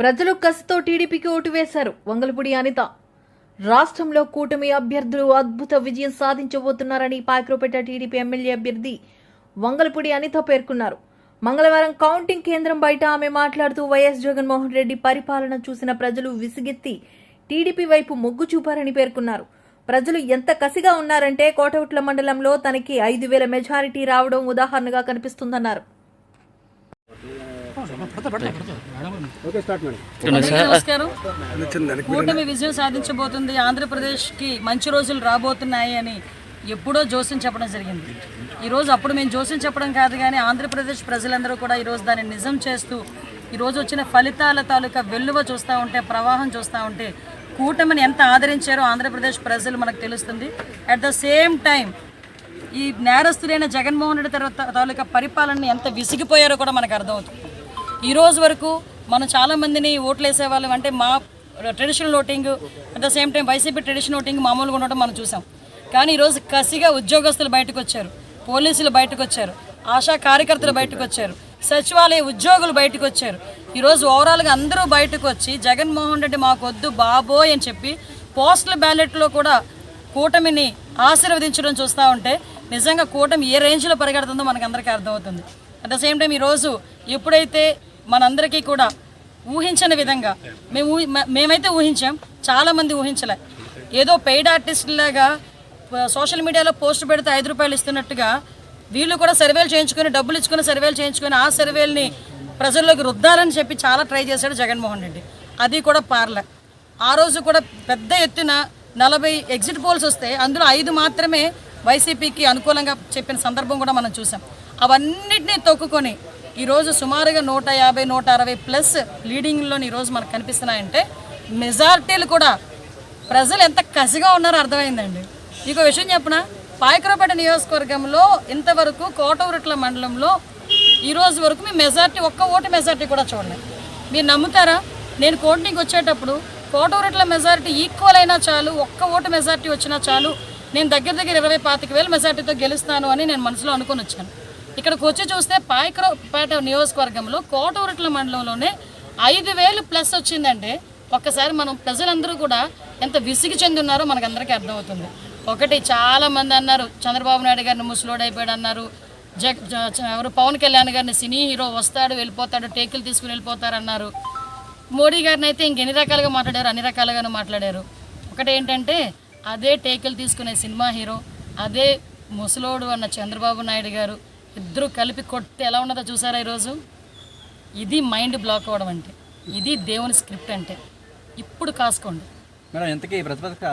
ప్రజలు కసితో టీడీపీకి ఓటు వేశారు. వంగలపూడి అనిత. రాష్ట్రంలో కూటమి అభ్యర్థులు అద్భుత విజయం సాధించబోతున్నారని పాయక్రోపేట టీడీపీ ఎమ్మెల్యే అభ్యర్థి వంగలపూడి అనిత పేర్కొన్నారు. మంగళవారం కౌంటింగ్ కేంద్రం బయట ఆమె మాట్లాడుతూ వైఎస్ జగన్మోహన్ రెడ్డి పరిపాలన చూసిన ప్రజలు విసిగెత్తి టీడీపీ వైపు మొగ్గు చూపారని పేర్కొన్నారు. ప్రజలు ఎంత కసిగా ఉన్నారంటే కోటవుట్ల మండలంలో తనకి ఐదు వేల మెజారిటీ రావడం ఉదాహరణగా కనిపిస్తుందన్నారు. కూటమి విజయం సాధించబోతుంది. ఆంధ్రప్రదేశ్కి మంచి రోజులు రాబోతున్నాయి అని ఎప్పుడో జోస్యం చెప్పడం జరిగింది. ఈరోజు అప్పుడు మేము జోస్యం చెప్పడం కాదు కానీ ఆంధ్రప్రదేశ్ ప్రజలందరూ కూడా ఈరోజు దాన్ని నిజం చేస్తూ ఈరోజు వచ్చిన ఫలితాల తాలూకా వెల్లువ చూస్తూ ఉంటే ప్రవాహం చూస్తూ ఉంటే కూటమిని ఎంత ఆదరించారో ఆంధ్రప్రదేశ్ ప్రజలు మనకు తెలుస్తుంది. అట్ ద సేమ్ టైం ఈ నేరస్తులైన జగన్మోహన్ రెడ్డి తర్వాత తాలూకా పరిపాలనని ఎంత విసిగిపోయారో కూడా మనకు అర్థమవుతుంది. ఈరోజు వరకు మనం చాలామందిని ఓట్లు వేసేవాళ్ళం అంటే మా traditional voting at the same time YCP traditional voting మామూలుగా ఉండటం మనం చూసాం. కానీ ఈరోజు కసిగా ఉద్యోగస్తులు బయటకు వచ్చారు. పోలీసులు బయటకు వచ్చారు. ఆశా కార్యకర్తలు బయటకు వచ్చారు. సచివాలయ ఉద్యోగులు బయటకు వచ్చారు. ఈరోజు ఓవరాల్గా అందరూ బయటకు వచ్చి జగన్మోహన్ రెడ్డి మాకొద్దు వద్దు బాబోయ్ అని చెప్పి పోస్టల్ బ్యాలెట్లో కూడా కూటమిని ఆశీర్వదించడం చూస్తూ ఉంటే నిజంగా కూటమి ఏ రేంజ్లో పరిగెడుతుందో మనకు అందరికీ అర్థమవుతుంది అట్ ద సేమ్ టైం ఈరోజు ఎప్పుడైతే మనందరికీ కూడా ఊహించని విధంగా. మేము ఊహి- మేమైతే ఊహించాం చాలామంది ఊహించలే. ఏదో పెయిడ్ ఆర్టిస్టులాగా సోషల్ మీడియాలో పోస్ట్ పెడితే ఐదు రూపాయలు ఇస్తున్నట్టుగా వీళ్ళు కూడా సర్వేలు చేయించుకొని డబ్బులు ఇచ్చుకొని సర్వేలు చేయించుకొని ఆ సర్వేల్ని ప్రజల్లోకి రుద్దాలని చెప్పి చాలా ట్రై చేశాడు జగన్మోహన్ రెడ్డి. అది కూడా పార్లే. ఆ రోజు కూడా పెద్ద ఎత్తున నలభై ఎగ్జిట్ పోల్స్ వస్తే అందులో ఐదు మాత్రమే వైసీపీకి అనుకూలంగా చెప్పిన సందర్భం కూడా మనం చూసాం. అవన్నిటినీ తొక్కుకొని ఈరోజు సుమారుగా నూట యాభై నూట అరవై ప్లస్ లీడింగ్లో ఈరోజు మనకు కనిపిస్తున్నాయంటే మెజార్టీలు కూడా ప్రజలు ఎంత కసిగా ఉన్నారో అర్థమైందండి. మీకు విషయం చెప్పిన? పాయకరపేట నియోజకవర్గంలో ఇంతవరకు కోటవరట్ల మండలంలో ఈరోజు వరకు మీ మెజార్టీ ఒక్క ఓటు మెజార్టీ కూడా చూడలేదు. మీరు నమ్ముతారా? నేను కోటింగ్ వచ్చేటప్పుడు కోటూరెట్ల మెజారిటీ ఈక్వల్ అయినా చాలు ఒక్క ఓటు మెజారిటీ వచ్చినా చాలు నేను దగ్గర దగ్గర ఇరవై పాతిక వేల మెజారిటీతో గెలుస్తాను అని నేను మనసులో అనుకుని వచ్చాను. ఇక్కడికి వచ్చి చూస్తే పాయకరపేట నియోజకవర్గంలో కోటూరెట్ల మండలంలోనే ఐదు వేలు ప్లస్ వచ్చిందంటే ఒక్కసారి మనం ప్రజలందరూ కూడా ఎంత విసిగి చెందున్నారో మనకు అందరికీ అర్థమవుతుంది. ఒకటి చాలా మంది అన్నారు చంద్రబాబు నాయుడు గారిని ముసలోడు అయిపోయాడు అన్నారు జగ్ జ- ఎవరు పవన్ కళ్యాణ్ గారిని సినీ హీరో వస్తాడు వెళ్ళిపోతాడు టేకులు తీసుకుని వెళ్ళిపోతారన్నారు మోడీ గారిని అయితే ఇంకెన్ని రకాలుగా మాట్లాడారు? అన్ని రకాలుగాను మాట్లాడారు. ఒకటి ఏంటంటే అదే టేకులు తీసుకునే సినిమా హీరో అదే ముసలోడు అన్న చంద్రబాబు నాయుడు గారు ఇద్దరు కలిపి కొడితే ఎలా ఉన్నదో చూసారా ఈరోజు? ఇది మైండ్ బ్లాక్ అవ్వడం అంటే ఇది దేవుని స్క్రిప్ట్ అంటే. ఇప్పుడు కాసుకోండి. మేడం ఎంతకీ ప్రతిపక్ష